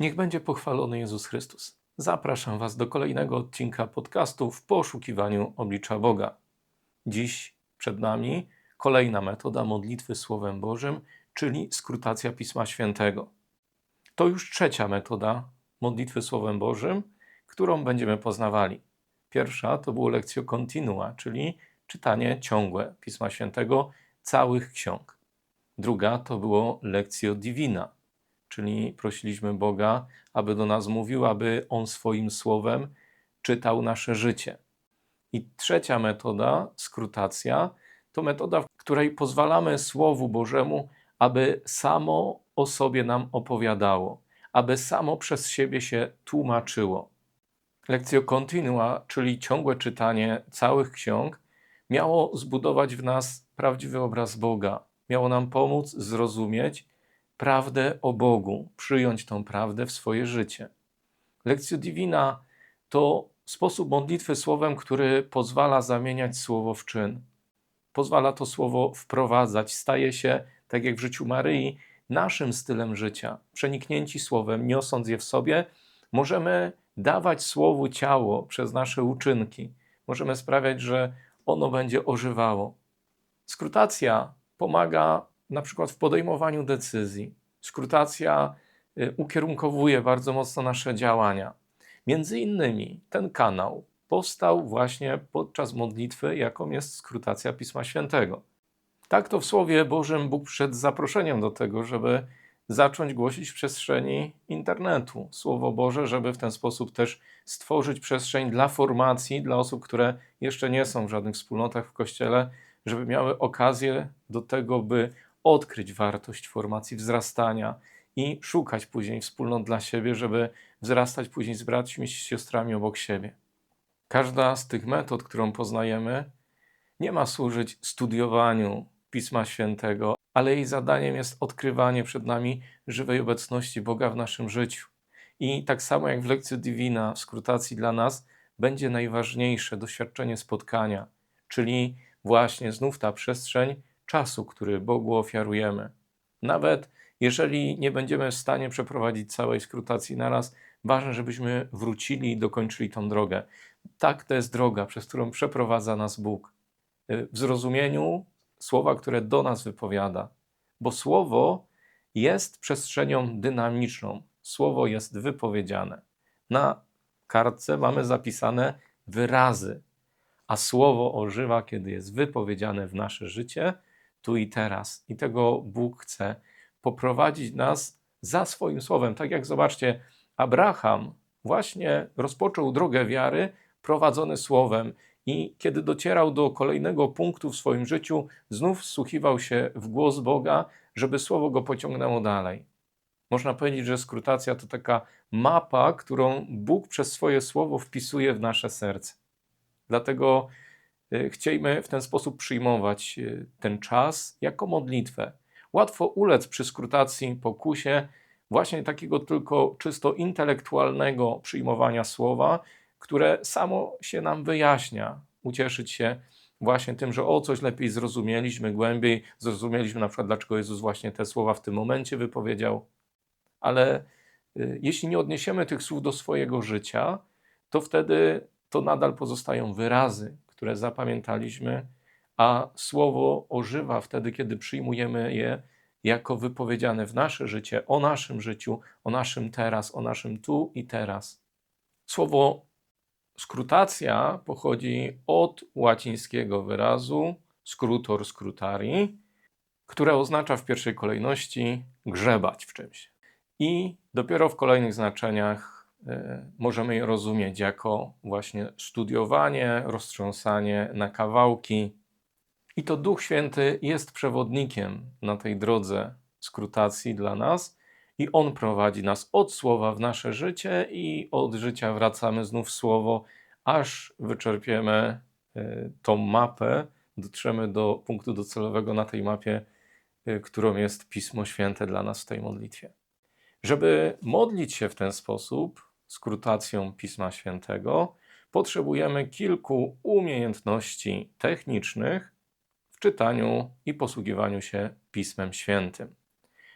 Niech będzie pochwalony Jezus Chrystus. Zapraszam Was do kolejnego odcinka podcastu w poszukiwaniu oblicza Boga. Dziś przed nami kolejna metoda modlitwy Słowem Bożym, czyli skrutacja Pisma Świętego. To już trzecia metoda modlitwy Słowem Bożym, którą będziemy poznawali. Pierwsza to było lekcjo continua, czyli czytanie ciągłe Pisma Świętego, całych ksiąg. Druga to było lekcjo divina, czyli prosiliśmy Boga, aby do nas mówił, aby On swoim słowem czytał nasze życie. I trzecia metoda, skrutacja, to metoda, w której pozwalamy Słowu Bożemu, aby samo o sobie nam opowiadało, aby samo przez siebie się tłumaczyło. Lekcjo continua, czyli ciągłe czytanie całych ksiąg, miało zbudować w nas prawdziwy obraz Boga, miało nam pomóc zrozumieć prawdę o Bogu, przyjąć tą prawdę w swoje życie. Lekcja Divina to sposób modlitwy słowem, który pozwala zamieniać słowo w czyn. Pozwala to słowo wprowadzać, staje się, tak jak w życiu Maryi, naszym stylem życia. Przeniknięci słowem, niosąc je w sobie, możemy dawać słowu ciało przez nasze uczynki. Możemy sprawiać, że ono będzie ożywało. Skrutacja pomaga na przykład w podejmowaniu decyzji. Skrutacja y, ukierunkowuje bardzo mocno nasze działania. Między innymi ten kanał powstał właśnie podczas modlitwy, jaką jest skrutacja Pisma Świętego. Tak to w Słowie Bożym Bóg przed zaproszeniem do tego, żeby zacząć głosić w przestrzeni internetu Słowo Boże, żeby w ten sposób też stworzyć przestrzeń dla formacji, dla osób, które jeszcze nie są w żadnych wspólnotach w Kościele, żeby miały okazję do tego, by odkryć wartość formacji wzrastania i szukać później wspólnot dla siebie, żeby wzrastać później z braćmi i siostrami obok siebie. Każda z tych metod, którą poznajemy, nie ma służyć studiowaniu Pisma Świętego, ale jej zadaniem jest odkrywanie przed nami żywej obecności Boga w naszym życiu. I tak samo jak w lekcji Divina, w skrutacji dla nas, będzie najważniejsze doświadczenie spotkania, czyli właśnie znów ta przestrzeń czasu, który Bogu ofiarujemy. Nawet jeżeli nie będziemy w stanie przeprowadzić całej skrutacji naraz, ważne, żebyśmy wrócili i dokończyli tą drogę. Tak, to jest droga, przez którą przeprowadza nas Bóg. W zrozumieniu słowa, które do nas wypowiada, bo słowo jest przestrzenią dynamiczną. Słowo jest wypowiedziane. Na kartce mamy zapisane wyrazy, a słowo ożywa, kiedy jest wypowiedziane w nasze życie, tu i teraz. I tego Bóg chce poprowadzić nas za swoim słowem. Tak jak zobaczcie, Abraham właśnie rozpoczął drogę wiary prowadzony słowem. I kiedy docierał do kolejnego punktu w swoim życiu, znów wsłuchiwał się w głos Boga, żeby słowo go pociągnęło dalej. Można powiedzieć, że skrutacja to taka mapa, którą Bóg przez swoje słowo wpisuje w nasze serce. Dlatego chciejmy w ten sposób przyjmować y, ten czas jako modlitwę. Łatwo ulec przy skrutacji pokusie właśnie takiego tylko czysto intelektualnego przyjmowania słowa, które samo się nam wyjaśnia. Ucieszyć się właśnie tym, że o coś lepiej zrozumieliśmy, głębiej zrozumieliśmy na przykład, dlaczego Jezus właśnie te słowa w tym momencie wypowiedział. Ale y, jeśli nie odniesiemy tych słów do swojego życia, to wtedy to nadal pozostają wyrazy, które zapamiętaliśmy, a słowo ożywa wtedy, kiedy przyjmujemy je jako wypowiedziane w nasze życie, o naszym życiu, o naszym teraz, o naszym tu i teraz. Słowo Skrutacja pochodzi od łacińskiego wyrazu skrutor scrutari, które oznacza w pierwszej kolejności grzebać w czymś. I dopiero w kolejnych znaczeniach możemy je rozumieć jako właśnie studiowanie, roztrząsanie na kawałki. I to Duch Święty jest przewodnikiem na tej drodze skrutacji dla nas i On prowadzi nas od słowa w nasze życie i od życia wracamy znów w słowo, aż wyczerpiemy y, tą mapę, dotrzemy do punktu docelowego na tej mapie, y, którą jest Pismo Święte dla nas w tej modlitwie. Żeby modlić się w ten sposób, skrutacją Pisma Świętego, potrzebujemy kilku umiejętności technicznych w czytaniu i posługiwaniu się Pismem Świętym.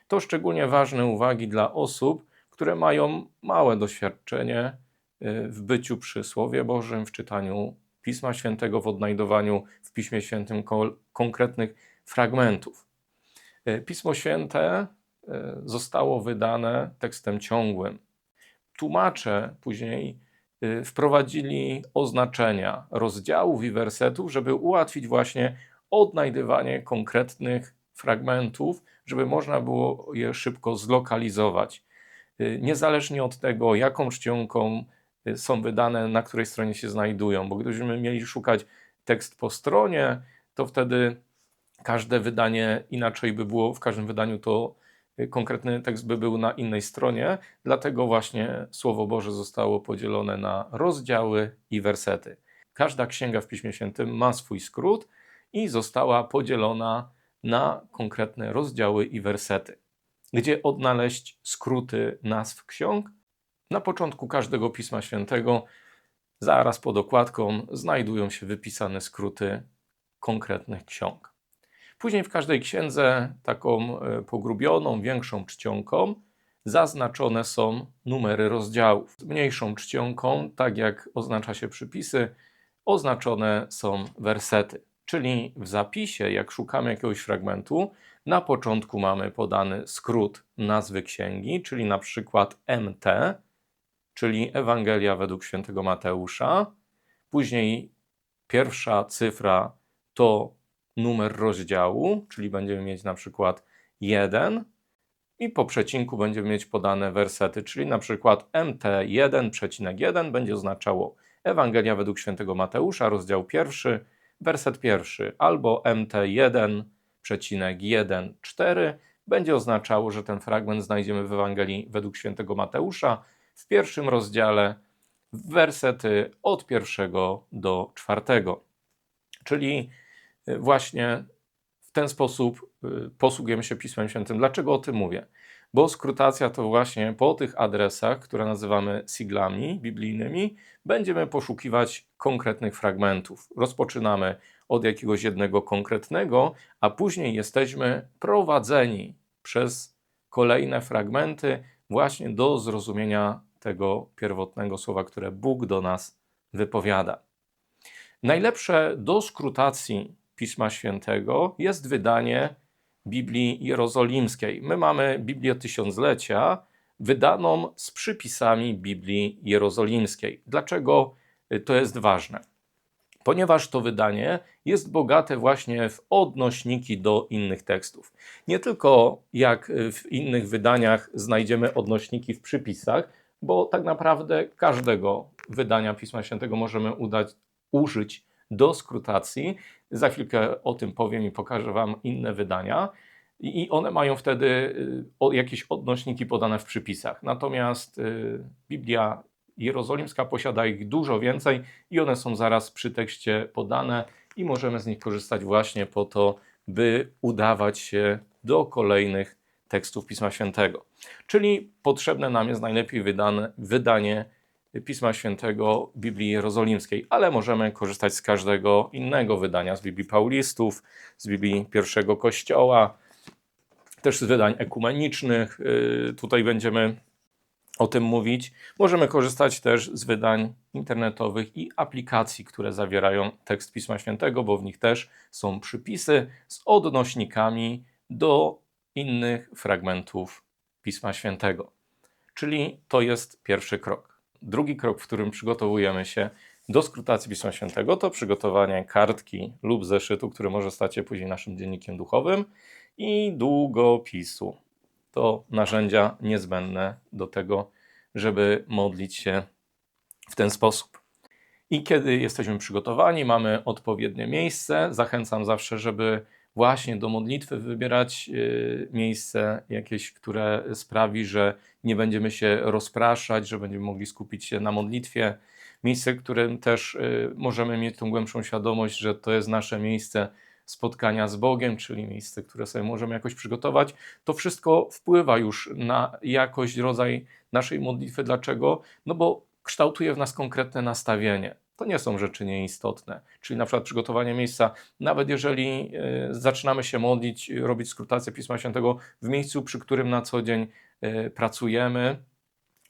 To szczególnie ważne uwagi dla osób, które mają małe doświadczenie y, w byciu przy Słowie Bożym, w czytaniu Pisma Świętego, w odnajdowaniu w Piśmie Świętym konkretnych fragmentów. Y, Pismo Święte y, zostało wydane tekstem ciągłym. Tłumacze później wprowadzili oznaczenia rozdziałów i wersetów, żeby ułatwić właśnie odnajdywanie konkretnych fragmentów, żeby można było je szybko zlokalizować. Y, niezależnie od tego, jaką czcionką y, są wydane, na której stronie się znajdują, bo gdybyśmy mieli szukać tekst po stronie, to wtedy każde wydanie inaczej by było, w każdym wydaniu to y, konkretny tekst by był na innej stronie, dlatego właśnie Słowo Boże zostało podzielone na rozdziały i wersety. Każda księga w Piśmie Świętym ma swój skrót i została podzielona na konkretne rozdziały i wersety. Gdzie odnaleźć skróty nazw ksiąg? Na początku każdego pisma świętego, zaraz pod okładką, znajdują się wypisane skróty konkretnych ksiąg. Później w każdej księdze, taką e, pogrubioną, większą czcionką, zaznaczone są numery rozdziałów. Mniejszą czcionką, tak jak oznacza się przypisy, oznaczone są wersety. Czyli w zapisie, jak szukamy jakiegoś fragmentu, na początku mamy podany skrót nazwy księgi, czyli na przykład MT, czyli Ewangelia według świętego Mateusza. Później pierwsza cyfra to numer rozdziału, czyli będziemy mieć na przykład 1 i po przecinku będziemy mieć podane wersety, czyli na przykład MT1,1 będzie oznaczało Ewangelia według świętego Mateusza, rozdział pierwszy, werset pierwszy albo MT1,1,4 będzie oznaczało, że ten fragment znajdziemy w Ewangelii według świętego Mateusza w pierwszym rozdziale, wersety od pierwszego do czwartego. Czyli właśnie w ten sposób y, posługujemy się Pismem Świętym. Dlaczego o tym mówię? bo skrutacja to właśnie po tych adresach, które nazywamy siglami biblijnymi, będziemy poszukiwać konkretnych fragmentów. Rozpoczynamy od jakiegoś jednego konkretnego, a później jesteśmy prowadzeni przez kolejne fragmenty właśnie do zrozumienia tego pierwotnego słowa, które Bóg do nas wypowiada. Najlepsze do skrutacji Pisma Świętego jest wydanie Biblii Jerozolimskiej. My mamy Biblię Tysiąclecia, wydaną z przypisami Biblii Jerozolimskiej. Dlaczego y, to jest ważne? Ponieważ to wydanie jest bogate właśnie w odnośniki do innych tekstów. Nie tylko jak w innych wydaniach znajdziemy odnośniki w przypisach, bo tak naprawdę każdego wydania Pisma Świętego możemy udać, użyć do skrutacji. Za chwilkę o tym powiem i pokażę Wam inne wydania. I one mają wtedy y, jakieś odnośniki podane w przypisach. Natomiast y, Biblia Jerozolimska posiada ich dużo więcej i one są zaraz przy tekście podane i możemy z nich korzystać właśnie po to, by udawać się do kolejnych tekstów Pisma Świętego. Czyli potrzebne nam jest najlepiej wydane, wydanie Pisma Świętego Biblii Jerozolimskiej, ale możemy korzystać z każdego innego wydania, z Biblii Paulistów, z Biblii pierwszego Kościoła, też z wydań ekumenicznych. Y, tutaj będziemy o tym mówić. Możemy korzystać też z wydań internetowych i aplikacji, które zawierają tekst Pisma Świętego, bo w nich też są przypisy z odnośnikami do innych fragmentów Pisma Świętego. Czyli to jest pierwszy krok. Drugi krok, w którym przygotowujemy się do skrutacji Pisma Świętego, to przygotowanie kartki lub zeszytu, który może stać się później naszym dziennikiem duchowym, i długopisu. To narzędzia niezbędne do tego, żeby modlić się w ten sposób. I kiedy jesteśmy przygotowani, mamy odpowiednie miejsce, zachęcam zawsze, żeby właśnie do modlitwy wybierać y, miejsce jakieś, które sprawi, że nie będziemy się rozpraszać, że będziemy mogli skupić się na modlitwie. Miejsce, w którym też y, możemy mieć tą głębszą świadomość, że to jest nasze miejsce spotkania z Bogiem, czyli miejsce, które sobie możemy jakoś przygotować. To wszystko wpływa już na jakość, rodzaj naszej modlitwy. Dlaczego? No bo kształtuje w nas konkretne nastawienie to nie są rzeczy nieistotne. Czyli na przykład przygotowanie miejsca, nawet jeżeli y, zaczynamy się modlić, robić skrutację Pisma Świętego w miejscu, przy którym na co dzień y, pracujemy,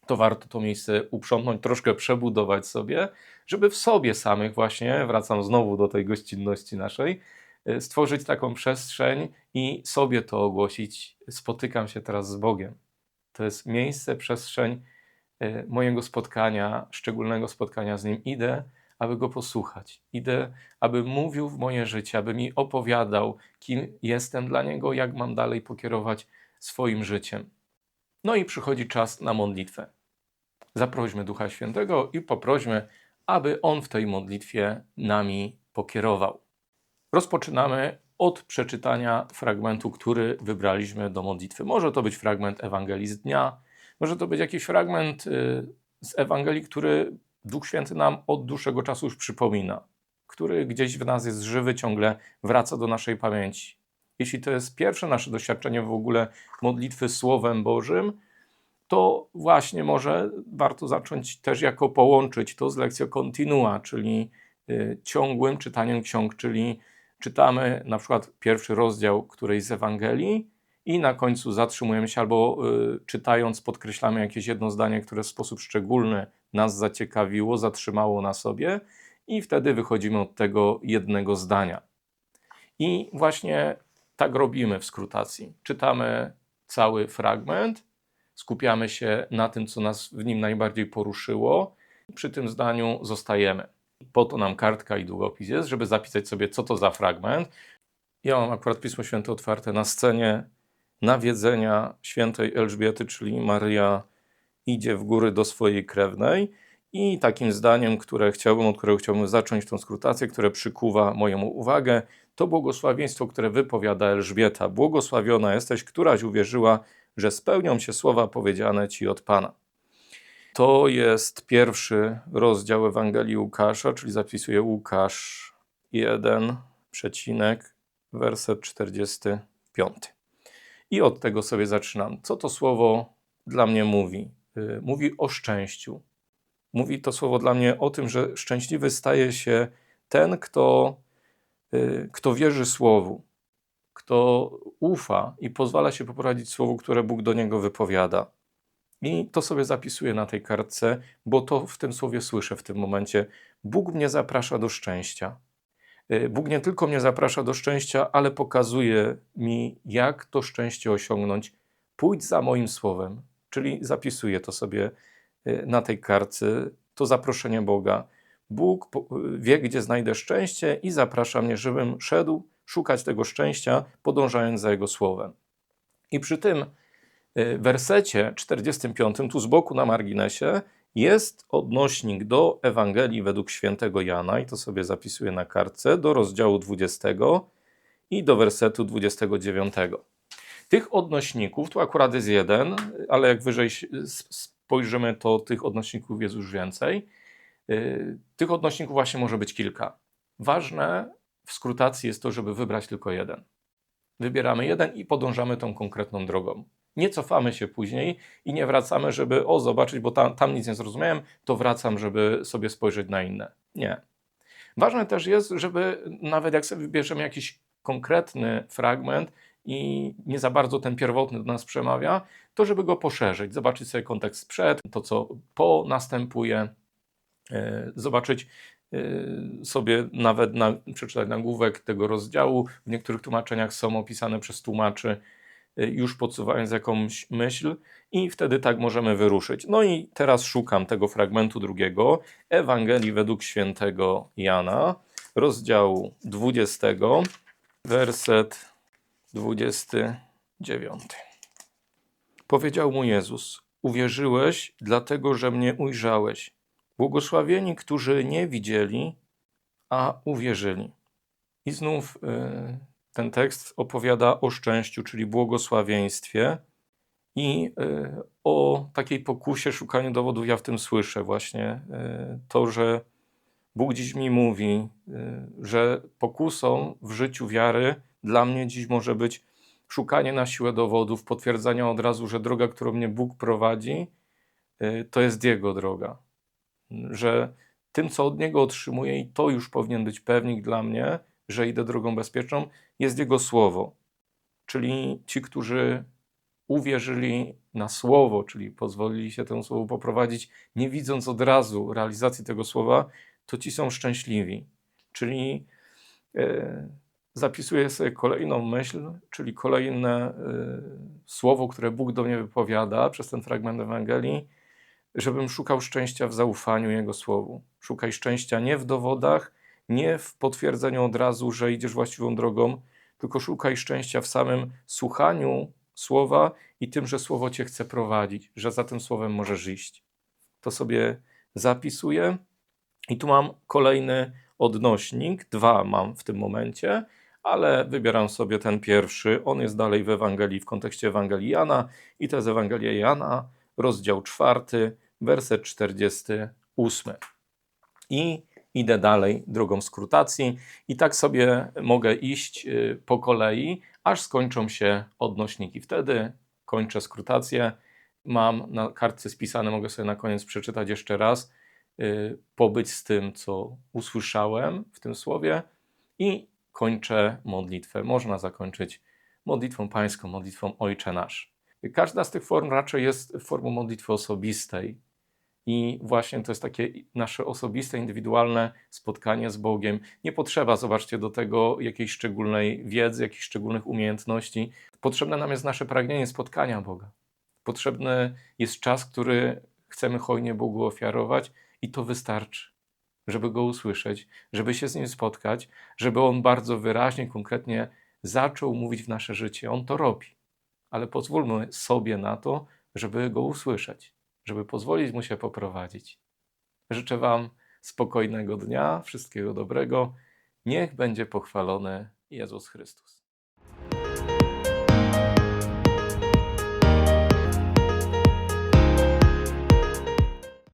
to warto to miejsce uprzątnąć, troszkę przebudować sobie, żeby w sobie samych właśnie, wracam znowu do tej gościnności naszej, y, stworzyć taką przestrzeń i sobie to ogłosić. Spotykam się teraz z Bogiem. To jest miejsce, przestrzeń mojego spotkania, szczególnego spotkania z Nim. Idę, aby Go posłuchać. Idę, aby mówił w moje życie, aby mi opowiadał, kim jestem dla Niego, jak mam dalej pokierować swoim życiem. No i przychodzi czas na modlitwę. Zaprośmy Ducha Świętego i poprośmy, aby On w tej modlitwie nami pokierował. Rozpoczynamy od przeczytania fragmentu, który wybraliśmy do modlitwy. Może to być fragment Ewangelii z dnia, może to być jakiś fragment y, z Ewangelii, który Duch Święty nam od dłuższego czasu już przypomina, który gdzieś w nas jest żywy, ciągle wraca do naszej pamięci. Jeśli to jest pierwsze nasze doświadczenie w ogóle modlitwy Słowem Bożym, to właśnie może warto zacząć też jako połączyć to z lekcją continua, czyli y, ciągłym czytaniem ksiąg, czyli czytamy na przykład pierwszy rozdział którejś z Ewangelii i na końcu zatrzymujemy się albo y, czytając podkreślamy jakieś jedno zdanie, które w sposób szczególny nas zaciekawiło, zatrzymało na sobie i wtedy wychodzimy od tego jednego zdania. I właśnie tak robimy w skrutacji. Czytamy cały fragment, skupiamy się na tym, co nas w nim najbardziej poruszyło, przy tym zdaniu zostajemy. Po to nam kartka i długopis jest, żeby zapisać sobie, co to za fragment. Ja mam akurat Pismo Święte otwarte na scenie nawiedzenia świętej Elżbiety, czyli Maryja idzie w góry do swojej krewnej. I takim zdaniem, które chciałbym, od którego chciałbym zacząć tą skrutację, które przykuwa moją uwagę, to błogosławieństwo, które wypowiada Elżbieta. Błogosławiona jesteś, któraś uwierzyła, że spełnią się słowa powiedziane ci od Pana. To jest pierwszy rozdział Ewangelii Łukasza, czyli zapisuje Łukasz 1, przecinek, werset 45. I od tego sobie zaczynam. Co to słowo dla mnie mówi? Y, mówi o szczęściu. Mówi to słowo dla mnie o tym, że szczęśliwy staje się ten, kto, y, kto wierzy słowu, kto ufa i pozwala się poprowadzić słowu, które Bóg do niego wypowiada. I to sobie zapisuję na tej kartce, bo to w tym słowie słyszę w tym momencie. Bóg mnie zaprasza do szczęścia. Y, Bóg nie tylko mnie zaprasza do szczęścia, ale pokazuje mi, jak to szczęście osiągnąć. Pójdź za moim słowem, czyli zapisuję to sobie y, na tej kartce, to zaproszenie Boga. Bóg wie, gdzie znajdę szczęście i zaprasza mnie, żebym szedł szukać tego szczęścia, podążając za Jego słowem. I przy tym wersecie 45, tu z boku na marginesie, jest odnośnik do Ewangelii według świętego Jana, i to sobie zapisuję na kartce, do rozdziału 20 i do wersetu 29. Tych odnośników, tu akurat jest jeden, ale jak wyżej spojrzymy, to tych odnośników jest już więcej. Y, tych odnośników właśnie może być kilka. Ważne w skrutacji jest to, żeby wybrać tylko jeden. Wybieramy jeden i podążamy tą konkretną drogą. Nie cofamy się później i nie wracamy, żeby o zobaczyć, bo tam, tam nic nie zrozumiałem, to wracam, żeby sobie spojrzeć na inne. Nie. Ważne też jest, żeby nawet jak sobie wybierzemy jakiś konkretny fragment i nie za bardzo ten pierwotny do nas przemawia, to żeby go poszerzyć, zobaczyć sobie kontekst przed, to co po następuje, e, zobaczyć e, sobie nawet na, przeczytać nagłówek tego rozdziału. W niektórych tłumaczeniach są opisane przez tłumaczy już podsuwając jakąś myśl, i wtedy tak możemy wyruszyć. No i teraz szukam tego fragmentu drugiego, Ewangelii według świętego Jana, rozdziału 20, werset 29. Powiedział mu Jezus: Uwierzyłeś, dlatego że mnie ujrzałeś. Błogosławieni, którzy nie widzieli, a uwierzyli. I znów. Yy, ten tekst opowiada o szczęściu, czyli błogosławieństwie i y, o takiej pokusie, szukaniu dowodów. Ja w tym słyszę właśnie y, to, że Bóg dziś mi mówi, y, że pokusą w życiu wiary dla mnie dziś może być szukanie na siłę dowodów, potwierdzania od razu, że droga, którą mnie Bóg prowadzi, to jest Jego droga. Że tym, co od Niego otrzymuję, i to już powinien być pewnik dla mnie, że idę drogą bezpieczną, jest Jego słowo. Czyli ci, którzy uwierzyli na słowo, czyli pozwolili się temu słowu poprowadzić, nie widząc od razu realizacji tego słowa, to ci są szczęśliwi. Czyli e, zapisuję sobie kolejną myśl, czyli kolejne e, słowo, które Bóg do mnie wypowiada przez ten fragment Ewangelii, żebym szukał szczęścia w zaufaniu Jego słowu. Szukaj szczęścia nie w dowodach, nie w potwierdzeniu od razu, że idziesz właściwą drogą, tylko szukaj szczęścia w samym słuchaniu słowa i tym, że słowo cię chce prowadzić, że za tym słowem możesz iść. To sobie zapisuję. I tu mam kolejny odnośnik, dwa mam w tym momencie, ale wybieram sobie ten pierwszy. On jest dalej w Ewangelii, w kontekście Ewangelii Jana i to jest Ewangelia Jana, rozdział czwarty, werset 48. I idę dalej drogą skrutacji i tak sobie mogę iść y, po kolei, aż skończą się odnośniki. Wtedy kończę skrutację. Mam na kartce spisane, mogę sobie na koniec przeczytać jeszcze raz, y, pobyć z tym, co usłyszałem w tym słowie i kończę modlitwę. Można zakończyć modlitwą pańską, modlitwą Ojcze Nasz. Każda z tych form raczej jest formą modlitwy osobistej. I właśnie to jest takie nasze osobiste, indywidualne spotkanie z Bogiem. Nie potrzeba, zobaczcie, do tego jakiejś szczególnej wiedzy, jakichś szczególnych umiejętności. Potrzebne nam jest nasze pragnienie spotkania Boga. Potrzebny jest czas, który chcemy hojnie Bogu ofiarować, i to wystarczy, żeby Go usłyszeć, żeby się z Nim spotkać, żeby On bardzo wyraźnie, konkretnie zaczął mówić w nasze życie. On to robi, ale pozwólmy sobie na to, żeby Go usłyszeć żeby pozwolić mu się poprowadzić. Życzę Wam spokojnego dnia, wszystkiego dobrego. Niech będzie pochwalony Jezus Chrystus.